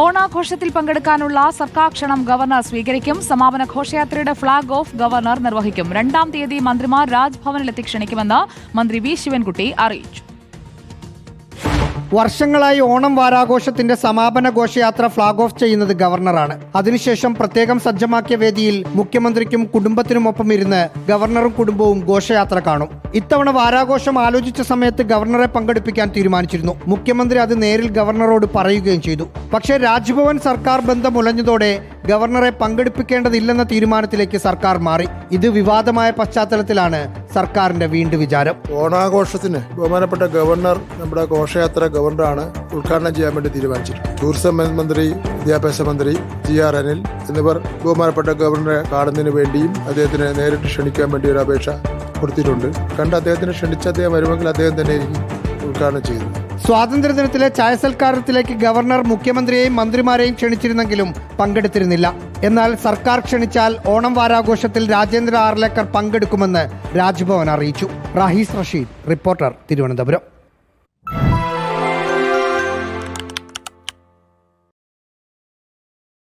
ഓണാഘോഷത്തിൽ പങ്കെടുക്കാനുള്ള സർക്കാർ ക്ഷണം ഗവർണർ സ്വീകരിക്കും. സമാപന ഘോഷയാത്രയുടെ ഫ്ളാഗ് ഓഫ് ഗവർണർ നിർവഹിക്കും. രണ്ടാം തീയതി മന്ത്രിമാർ രാജ്ഭവനിലെത്തി ക്ഷണിക്കുമെന്ന് മന്ത്രി വി. ശിവൻകുട്ടി അറിയിച്ചു. വർഷങ്ങളായി ഓണം വാരാഘോഷത്തിന്റെ സമാപന ഘോഷയാത്ര ഫ്ളാഗ് ഓഫ് ചെയ്യുന്നത് ഗവർണറാണ്. അതിനുശേഷം പ്രത്യേകം സജ്ജമാക്കിയ വേദിയിൽ മുഖ്യമന്ത്രിക്കും കുടുംബത്തിനുമൊപ്പം ഇരുന്ന് ഗവർണറും കുടുംബവും ഘോഷയാത്ര കാണും. ഇത്തവണ വാരാഘോഷം ആലോചിച്ച സമയത്ത് ഗവർണറെ പങ്കെടുപ്പിക്കാൻ തീരുമാനിച്ചിരുന്നു. മുഖ്യമന്ത്രി അത് നേരിൽ ഗവർണറോട് പറയുകയും ചെയ്തു. പക്ഷേ രാജ്ഭവൻ സർക്കാർ ബന്ധം ഉലഞ്ഞതോടെ ഗവർണറെ പങ്കെടുപ്പിക്കേണ്ടതില്ലെന്ന തീരുമാനത്തിലേക്ക് സർക്കാർ മാറി. ഇത് വിവാദമായ പശ്ചാത്തലത്തിലാണ് സർക്കാരിന്റെ വീണ്ടും വിചാരം. ഓണാഘോഷത്തിന് ബഹുമാനപ്പെട്ട ഗവർണർ നമ്മുടെ ഘോഷയാത്ര ഗവർണറാണ് ഉദ്ഘാടനം ചെയ്യാൻ വേണ്ടി തീരുമാനിച്ചിട്ടുണ്ട് ടൂറിസം മന്ത്രി വിദ്യാഭ്യാസ മന്ത്രി ജി ആർ അനിൽ എന്നിവർ ബഹുമാനപ്പെട്ട ഗവർണറെ കാണുന്നതിന് വേണ്ടിയും അദ്ദേഹത്തിനെ നേരിട്ട് ക്ഷണിക്കാൻ വേണ്ടി ഒരു അപേക്ഷ കൊടുത്തിട്ടുണ്ട്. കണ്ട് അദ്ദേഹത്തിനെ ക്ഷണിച്ച് അദ്ദേഹം വരുമെങ്കിൽ അദ്ദേഹം തന്നെ ഉദ്ഘാടനം ചെയ്തത് സ്വാതന്ത്ര്യദിനത്തിലെ ചായ സൽക്കാരത്തിലേക്ക് ഗവർണർ മുഖ്യമന്ത്രിയെയും മന്ത്രിമാരെയും ക്ഷണിച്ചിരുന്നെങ്കിലും പങ്കെടുത്തിരുന്നില്ല. എന്നാൽ സർക്കാർ ക്ഷണിച്ചാൽ ഓണം വാരാഘോഷത്തിൽ രാജേന്ദ്ര ആർലേക്കർ പങ്കെടുക്കുമെന്ന് രാജ്ഭവൻ അറിയിച്ചു. റാഹീസ് റഷീദ് റിപ്പോർട്ടർ തിരുവനന്തപുരം.